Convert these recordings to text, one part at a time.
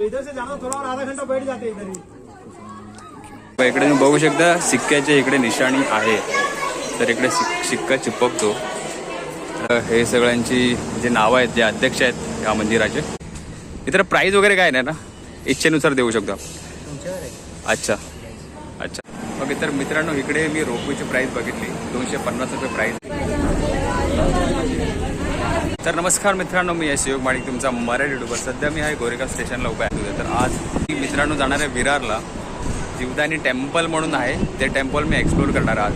इधर से जाना थोड़ा और आधा घंटा बैठ जाते इधर ही। इकडे तुम्ही बघू शकता सिक्क्याचे इकडे निशाणी आहे. तर इकडे सिक- सिक्का चिपकतो. हे सगळ्यांची जे नावं आहेत जे अध्यक्ष आहेत या मंदिराचे. इतर प्राईज वगैरे काय नाही ना? इच्छेनुसार देऊ शकतो अच्छा. अच्छा. ओके तर मित्रांनो इकडे मी रोपवेची प्राईज बघितली. दोनशे पन्नास रुपये प्राईज तर नमस्कार मित्रांनो मी यश योग माणिक तुमचा मराठी युट्यूबर सध्या मी आहे गोरेगाव स्टेशनला उभा आहे. तर आज मी मित्रांनो जाणार आहे विरारला. जीवदानी टेम्पल म्हणून आहे. ते टेम्पल मी एक्सप्लोर करणार आज.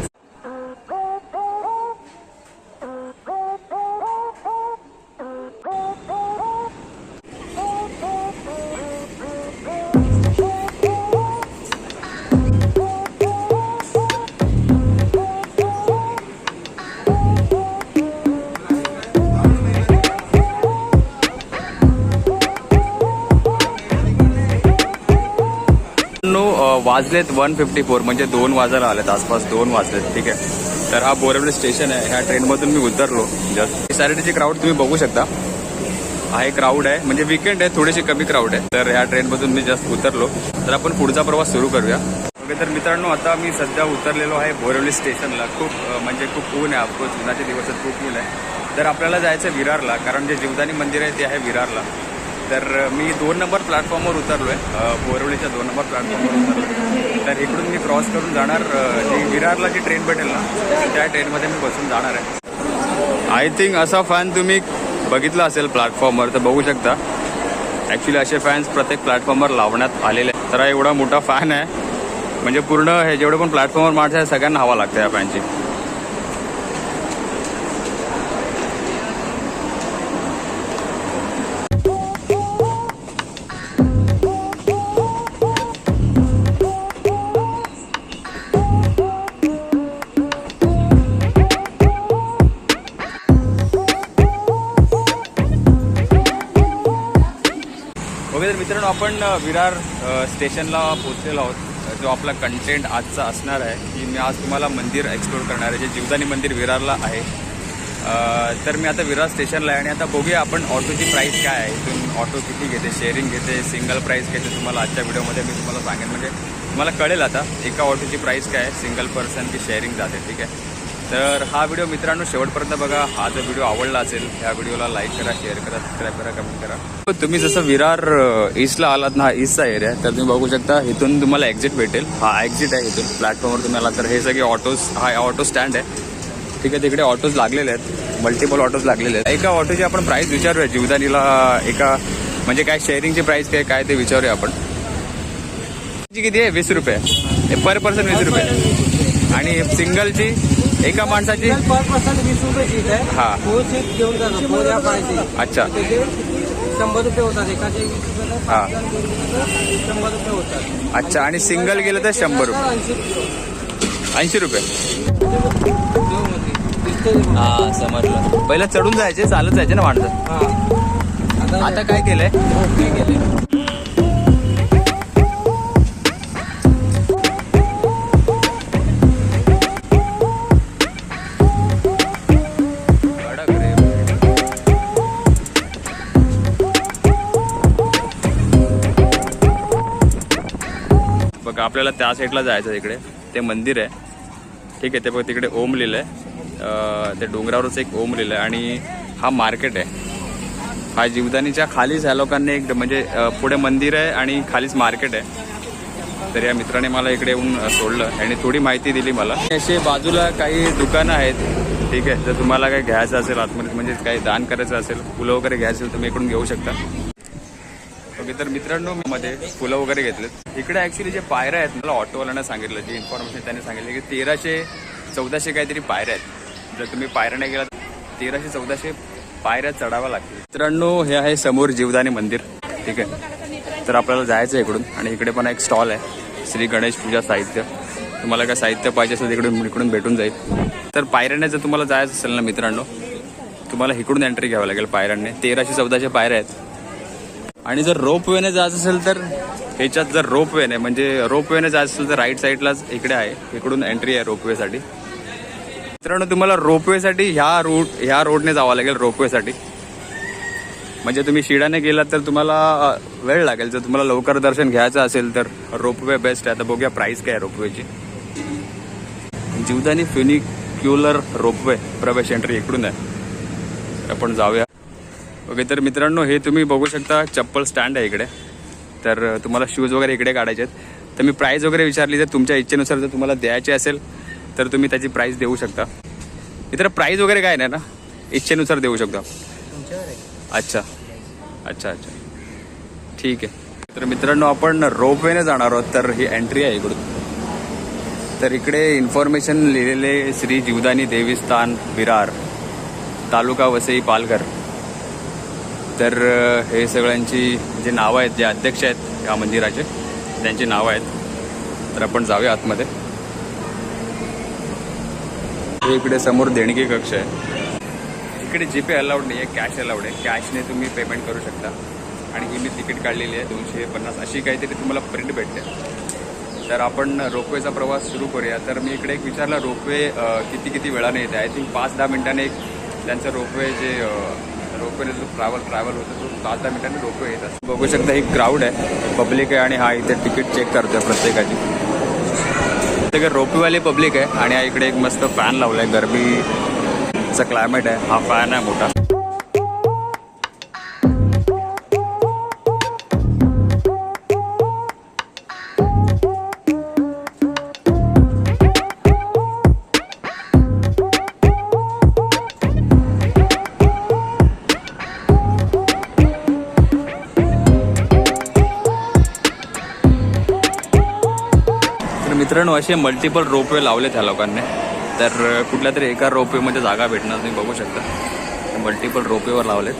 वाजलेत वन फिफ्टी फोर म्हणजे दोन वाजायला आलेत आसपास दोन वाजलेत ठीक आहे? तर हा बोरवली स्टेशन आहे ह्या ट्रेनमधून मी उतरलो. जस्ट सॅटर्डेची क्राऊड तुम्ही बघू शकता. हा एक क्राऊड आहे म्हणजे विकेंड आहे थोडीशी कमी क्राऊड आहे. तर ह्या ट्रेनमधून मी जस्ट उतरलो. तर आपण पुढचा प्रवास सुरू करूया. ओके तर मित्रांनो आता मी सध्या उतरलेलो आहे बोरिवली स्टेशनला. खूप म्हणजे खूप ऊन आहे ऑफकोर्स उन्हाचे दिवसात खूप ऊन आहे. तर आपल्याला जायचं आहे विरारला कारण जे जीवदानी मंदिर आहे ते आहे विरारला. तर मी दोन नंबर प्लॅटफॉर्मवर उतरलो आहे बोरवलीच्या दोन नंबर प्लॅटफॉर्मवर उतरलो तर इकडून मी क्रॉस करून जाणार जी विरारला जी ट्रेन भेटेल ना त्या ट्रेनमध्ये मी बसून जाणार आहे. आय थिंक असा फॅन तुम्ही बघितला असेल प्लॅटफॉर्मवर तर बघू शकता. ॲक्च्युली असे फॅन्स प्रत्येक प्लॅटफॉर्मवर लावण्यात आलेले आहेत. तर हा एवढा मोठा फॅन आहे. म्हणजे पूर्ण हे जेवढे पण प्लॅटफॉर्मवर माणसं आहे सगळ्यांना हवा लागते या फॅनची तर मित्रांनो आपण विरार स्टेशनला पोचलेलो आहोत. जो आपला कंटेंट आजचा असणार आहे की मी आज तुम्हाला मंदिर एक्सप्लोर करणार आहे. जे जीवदानी मंदिर विरारला आहे. तर मी आता विरार स्टेशनला आहे आणि आता बघूया आपण ऑटोची प्राईस काय आहे. इथून ऑटो किती घेते शेअरिंग घेते सिंगल प्राईस घेते तुम्हाला आजच्या व्हिडिओमध्ये मी तुम्हाला सांगेन. म्हणजे तुम्हाला कळेल आता एका ऑटोची प्राईस काय आहे सिंगल पर्सन की शेअरिंग जाते ठीक आहे? तर हा व्हिडिओ मित्रांनो शेवटपर्यंत बघा. हा जर व्हिडिओ आवडला असेल ह्या व्हिडिओला लाईक करा शेअर करा सबस्क्राईब करा कमेंट करा. तुम्ही जसं विरार ईस्टला आलात ना हा ईस्टचा एरिया तर तुम्ही बघू शकता इथून तुम्हाला एक्झिट भेटेल. हा एक्झिट आहे इथून. प्लॅटफॉर्मवर तुम्ही आला तर हे सगळे ऑटोज हा ऑटो स्टँड आहे. ठीक आहे तिकडे ऑटोज लागलेले आहेत. मल्टिपल ऑटोज लागलेले आहेत. एका ऑटोची आपण प्राईस विचारूया. जीवदानीला एका म्हणजे काय शेअरिंगची प्राईस काय काय ते विचारूया आपण. किती आहे? वीस रुपये. पर पर्सन वीस रुपये. आणि सिंगलची एका माणसाची पर पर्सन वीस रुपये सीट आहे. हा. तो सीट घेऊन जातो पोऱ्या पाहिजे. अच्छा. त्याचे शंभर रुपये होतात एकाचे वीस रुपये हा. शंभर रुपये होतात. अच्छा आणि सिंगल गेलं तर शंभर रुपये. ऐंशी रुपये ऐंशी रुपये. देऊमध्ये. दिसतंय मग. हा समजलं. पहिला चढून जायचे चालत जायचे ना माणसं हा. आता काय केलंय? ओके गेले आपल्याला त्या साईडला जायचं आहे इकडे. ते मंदिर आहे. ठीक आहे ते बघ तिकडे ओम लिहिलं आहे ते डोंगरावरच एक ओम लिहिलंय आणि हा मार्केट आहे. हा जीवदानीच्या खालीच ह्या लोकांनी एक म्हणजे पुढे मंदिर आहे आणि खालीच मार्केट आहे. तर या मित्राने मला इकडे येऊन सोडलं आणि थोडी माहिती दिली मला. असे बाजूला काही दुकानं आहेत. ठीक आहे जर तुम्हाला काही घ्यायचं असेल आतमध्ये म्हणजे काही दान करायचं असेल फुलं वगैरे घ्यायचं असेल तुम्ही इकडून घेऊ शकता. ओके तर मित्रांनो मध्ये फुलं वगैरे घेतलेत. इकडे ऍक्च्युली जे पायऱ्या आहेत मला ऑटोवाल्यांना सांगितलं जे इन्फॉर्मेशन त्यांनी सांगितलं की तेराशे चौदाशे काहीतरी पायऱ्या आहेत. जर तुम्ही पायऱ्या नाही गेलात तेराशे चौदाशे पायऱ्या चढाव्या लागतील. मित्रांनो हे आहे समोर जीवदानी मंदिर. ठीक आहे? तर आपल्याला जायचं आहे इकडून. आणि इकडे पण एक स्टॉल आहे. श्री गणेश पूजा साहित्य. तुम्हाला काय साहित्य पाहिजे असेल तिकडून इकडून भेटून जाईल. तर पायऱ्याने जर तुम्हाला जायचं असेल ना मित्रांनो तुम्हाला इकडून एंट्री घ्यावी लागेल पायऱ्यांनी. तेराशे चौदाशे पायऱ्या आहेत. आणि जर रोप वेने जायचं असेल तर ह्याच्यात जर रोप वेने म्हणजे रोप वेने जायचं असेल तर राईट साईडलाच इकडे आहे. इकडून एंट्री आहे रोपवेसाठी मित्रांनो तुम्हाला रोपवेसाठी ह्या रूट ह्या रोडने जावं लागेल रोपवेसाठी म्हणजे तुम्ही शिडाने गेलात तर तुम्हाला वेळ लागेल. जर तुम्हाला लवकर दर्शन घ्यायचं असेल तर रोपवे बेस्ट आहे. आता बघूया प्राईस काय आहे रोपवेची जीवदानी फ्युनिक्युलर रोपवे प्रवेश एंट्री इकडून आहे. आपण जाऊया. ओके तर मित्रांनो हे तुम्ही बघू शकता चप्पल स्टँड आहे इकडे. तर तुम्हाला शूज वगैरे इकडे काढायचे आहेत. तर मी प्राईस वगैरे विचारली तर तुमच्या इच्छेनुसार जर तुम्हाला द्यायचे असेल तर तुम्ही त्याची प्राईस देऊ शकता. मित्र प्राईस वगैरे काय नाही ना? इच्छेनुसार देऊ शकता. अच्छा. अच्छा अच्छा. ठीक आहे. तर मित्रांनो आपण रोपवेने जाणार आहोत तर ही एंट्री आहे इकडून. तर इकडे इन्फॉर्मेशन लिहिलेले श्री जीवदानी देवीस्थान विरार तालुका वसई पालघर. तर हे सगळ्यांची जे नावं आहेत जे अध्यक्ष आहेत या मंदिराचे त्यांची नावं आहेत. तर आपण जाऊया आतमध्ये. हे इकडे समोर देणगी कक्ष आहे. इकडे जीपे अलाउड नाही आहे कॅश अलाउड आहे. कॅशने तुम्ही पेमेंट करू शकता. आणि ही मी तिकीट काढलेली आहे दोनशे पन्नास. अशी काहीतरी तुम्हाला प्रिंट भेटते. तर आपण रोपवेचा प्रवास सुरू करूया. तर मी इकडे एक विचारला रोपवे किती किती वेळाने येते? आय थिंक पाच दहा मिनटाने एक त्यांचं रोपवे जे रोपवेने जो ट्रॅव्हल ट्रॅव्हल होतं तो पाच दहा मिनिटांनी रोपवे येतात. बघू शकता ही क्राऊड आहे. पब्लिक आहे आणि हा इथे तिकीट चेक करतोय प्रत्येकाची. प्रत्येक रोपवेवाली पब्लिक आहे आणि हा इकडे एक मस्त फॅन लावलाय. गरमीचा क्लायमेट आहे. हा फॅन आहे मोठा. मित्रांनो असे मल्टिपल रोपवे लावले त्या लोकांनी. तर कुठल्या तरी एका रोपवेमध्ये जागा भेटणार तुम्ही बघू शकता. मल्टिपल रोपवेवर लावलेत.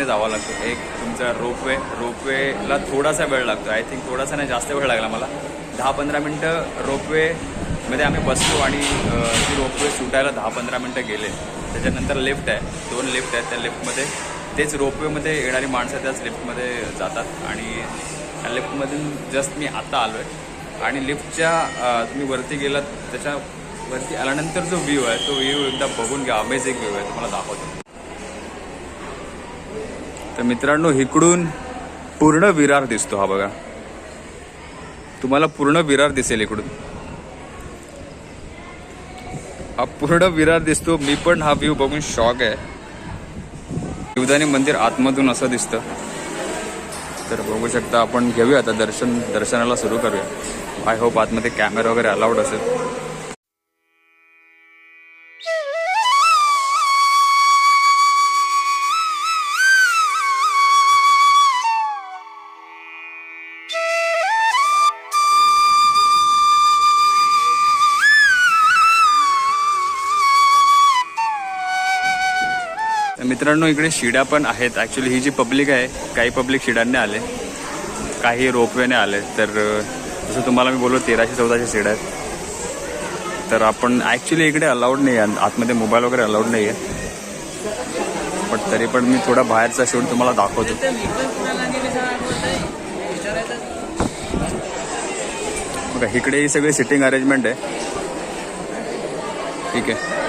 रस्त्याने जावं लागतं. एक तुमचा रोपवे रोपवेला थोडासा वेळ लागतो. आय थिंक थोडासा नाही जास्त वेळ लागला मला. दहा पंधरा मिनटं रोपवेमध्ये आम्ही बसलो आणि ती रोपवे सुटायला दहा पंधरा मिनटं गेले. त्याच्यानंतर लिफ्ट आहे. दोन लिफ्ट आहेत त्या लिफ्टमध्ये तेच रोपवेमध्ये येणारी माणसं त्याच लिफ्टमध्ये जातात. आणि त्या लिफ्टमधून जस्ट मी आता आलो आहे आणि लिफ्टच्या तुम्ही वरती गेलात त्याच्या वरती आल्यानंतर जो व्ह्यू आहे तो व्ह्यू एकदा बघून घ्या. अमेझिंग व्ह्यू आहे. तुम्हाला दाखवतो. तर मित्रांनो इकडून पूर्ण विरार दिसतो हा बघा. तुम्हाला पूर्ण विरार दिसेल इकडून. हा पूर्ण विरार दिसतो. मी पण हा व्ह्यू बघून शॉक आहे. शिवदानी मंदिर आतमधून असं दिसतं. तर बघू शकता आपण घेऊया आता दर्शन दर्शनाला सुरू करूया. आय होप आतमध्ये कॅमेरा वगैरे अलाउड असेल. मित्रांनो इकडे शिड्या पण आहेत. ॲक्च्युली ही जी पब्लिक आहे काही पब्लिक शिड्यांनी आले. काही रोपवेने आले. तर जसं तुम्हाला मी बोललो तेराशे चौदाशे शिड्या आहेत. तर आपण ॲक्च्युली इकडे अलाउड नाही आहे आतमध्ये मोबाईल वगैरे अलाउड नाही आहे पण तरी पण मी थोडा बाहेरचा शूट तुम्हाला दाखवतो. बघा इकडे ही सगळी सिटिंग अरेंजमेंट आहे. ठीक आहे.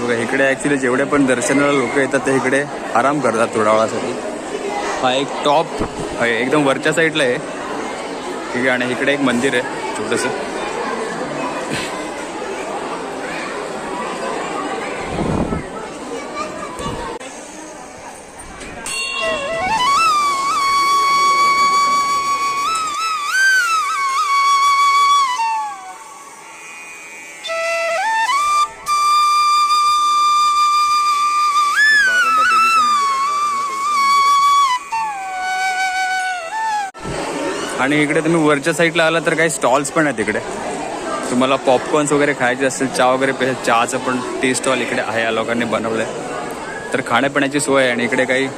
बघा इकडे ॲक्च्युली जेवढे पण दर्शनाला लोक येतात ते इकडे आराम करतात थोडावेळासाठी हा एक टॉप आहे एकदम वरच्या साईडला आहे. ठीक आहे आणि इकडे एक मंदिर आहे छोटंसं. आणि इकडे तुम्ही वरच्या साईडला आला तर काही स्टॉल्स पण आहेत इकडे तुम्हाला पॉपकॉर्न्स वगैरे खायचे असतील चहा वगैरे प्यायचं चहाचं पण टी स्टॉल इकडे आहे या लोकांनी बनवलं आहे तर खाण्यापिण्याची सोय आहे आणि इकडे काही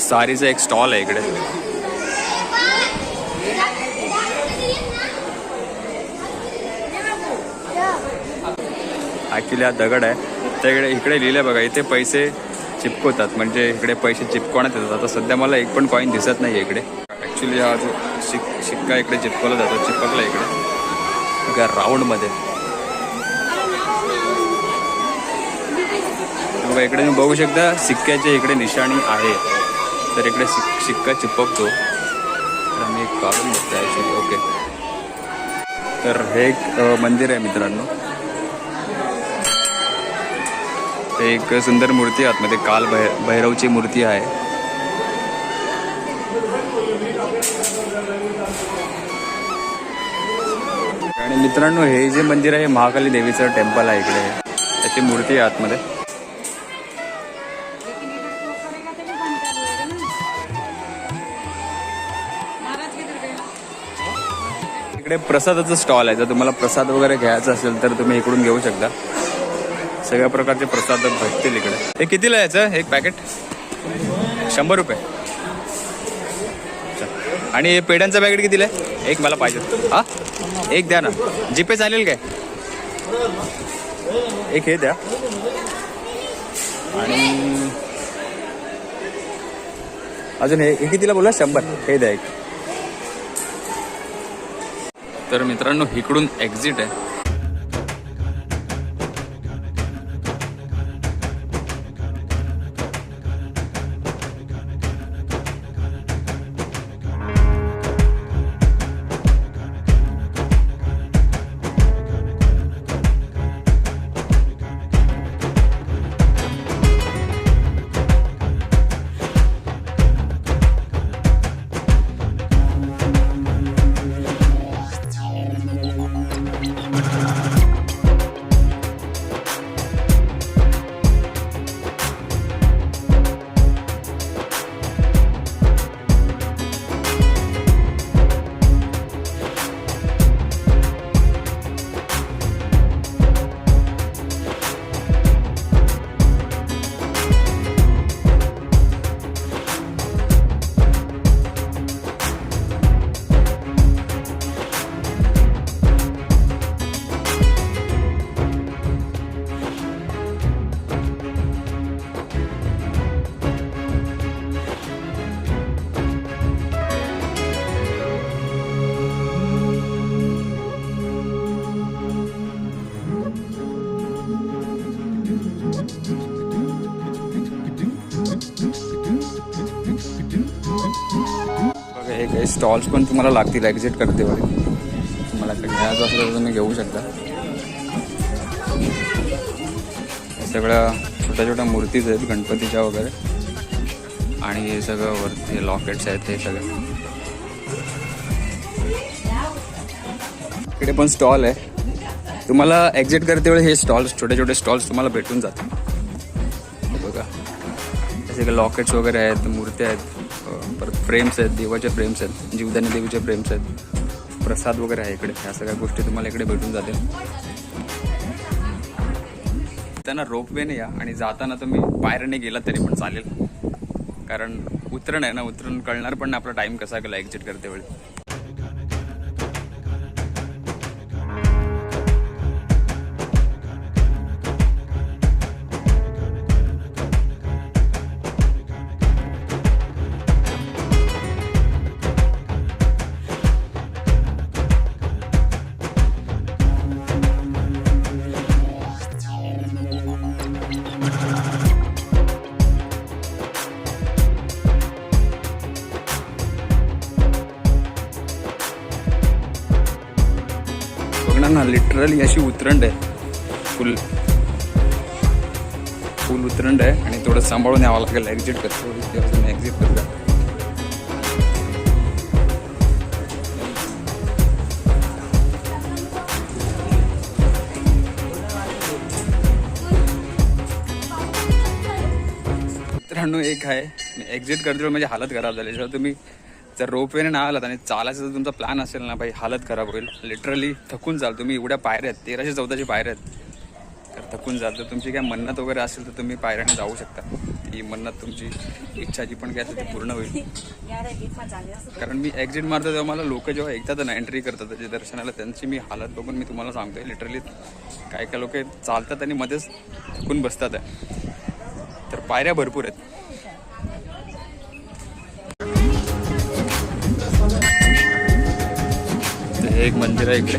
सारीचं एक स्टॉल आहे इकडे. ॲक्च्युली हा दगड आहे. त्याकडे इकडे लिहिलं आहे बघा इथे पैसे चिपकवतात. म्हणजे इकडे पैसे चिपकवण्यात येतात. आता सध्या मला एक पण कॉईन दिसत नाही आहे इकडे. ॲक्च्युली हा जो शिक शिक्का इकडे चिपकवला जातो चिपकला इकडे. बघा राऊंडमध्ये बघा इकडे तुम्ही बघू शकता सिक्क्याचे इकडे निशाणी आहे. तर इकडे सिक शिक्का चिपकतो. तर आम्ही एक काढून बघतो ॲक्च्युली ओके. तर हे एक मंदिर आहे मित्रांनो. ते एक सुंदर मूर्ती आहे आतमध्ये काल भै भैरवची मूर्ती आहे. आणि मित्रांनो हे जे मंदिर आहे हे महाकाली देवीचं टेम्पल आहे इकडे. त्याची मूर्ती आहे आतमध्ये. इकडे प्रसादाचं स्टॉल आहे. जर तुम्हाला प्रसाद वगैरे घ्यायचा असेल तर तुम्ही इकडून घेऊ शकता. सगळ्या प्रकारचे प्रसाद भेटतील इकडे. हे कितीला याचं? एक पॅकेट शंभर रुपये. आणि हे पेढ्यांचं पॅकेट किती आहे? एक मला पाहिजे. हा? एक द्या ना. जीपे चालेल काय? एक हे द्या. आणि अजून हे हे कितीला बोला शंभर. हे द्या एक. तर मित्रांनो इकडून एक्झिट आहे. स्टॉल्स पण तुम्हाला लागतील एक्झिट करते वगैरे तुम्हाला घ्यायचं असलं तर तुम्ही घेऊ शकता. सगळ्या छोट्या छोट्या मूर्तीज आहेत गणपतीच्या वगैरे. आणि हे सगळं वरती लॉकेट्स आहेत हे सगळं. इकडे पण स्टॉल आहे. तुम्हाला एक्झिट करते वेळी हे स्टॉल्स छोटे छोटे स्टॉल्स तुम्हाला भेटून जातील. बघा. जसे लॉकेट्स वगैरे आहेत मूर्त्या आहेत. परत फ्रेम्स आहेत देवाच्या फ्रेम्स आहेत जीवदानी देवीचे फ्रेम्स आहेत. प्रसाद वगैरे आहे इकडे. ह्या सगळ्या गोष्टी तुम्हाला इकडे भेटून जातील. त्यांना रोपवेने या आणि जाताना तुम्ही पायऱ्याने गेला तरी पण चालेल. कारण उतरण आहे ना उतरण कळणार पण आपला टाईम कसा गेला एक्झिट करते वेळी. लिटरली अशी उतरंड आहे. फुल फुल उतरंड आहे आणि थोडं सांभाळून यावं लागेल. एक्झिट करतो तुम्ही एक्झिट करतो मित्रांनो एक आहे. मी एक्झिट करतो म्हणजे हालत खराब झाली. जर तुम्ही जर रोपवेने नाही आलात आणि चालायचा जर तुमचा प्लॅन असेल ना भाई हालत खराब होईल. लिटरली थकून जाल तुम्ही. एवढ्या पायऱ्या आहेत. तेराशे चौदाशे पायऱ्या आहेत. तर थकून जाल. तर तुमची काय मन्नत वगैरे असेल तर तुम्ही पायऱ्याने जाऊ शकता. ती मन्नत तुमची इच्छा जी पण काय असेल ती पूर्ण होईल. कारण मी एक्झिट मारतो तेव्हा मला लोक जेव्हा ऐकतात ना एंट्री करतात त्याच्या दर्शनाला त्यांची मी हालत बघून मी तुम्हाला सांगतोय. लिटरली काय काय लोक चालतात आणि मध्येच थकून बसतात. तर पायऱ्या भरपूर आहेत. हे एक मंदिर आहे इकडे.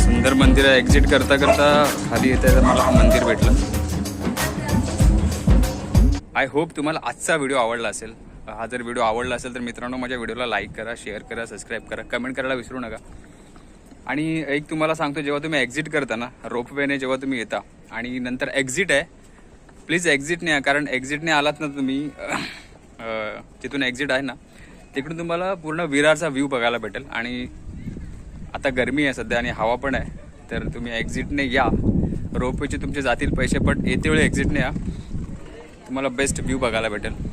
सुंदर मंदिर आहे. एक्झिट करता करता खाली येत आहे मला हा मंदिर भेटलं. आय होप तुम्हाला आजचा व्हिडिओ आवडला असेल. हा जर व्हिडिओ आवडला असेल तर मित्रांनो माझ्या व्हिडिओला लाईक करा शेअर करा सबस्क्राईब करा कमेंट करायला विसरू नका. आणि एक तुम्हाला सांगतो जेव्हा तुम्ही एक्झिट करता ना रोपवेने जेव्हा तुम्ही येता आणि नंतर एक्झिट आहे प्लीज एक्झिट नाही कारण एक्झिटने आलात ना तुम्ही तिथून एक्झिट आहे ना तिकडून तुम्हाला पूर्ण विरारचा व्ह्यू बघायला भेटेल. आणि आता गरमी आहे सध्या आणि हवा पण आहे तर तुम्ही एक्झिटने या. रोपवेचे तुमचे जातील पैसे पण येते वेळी एक्झिटने या. तुम्हाला बेस्ट व्ह्यू बघायला भेटेल.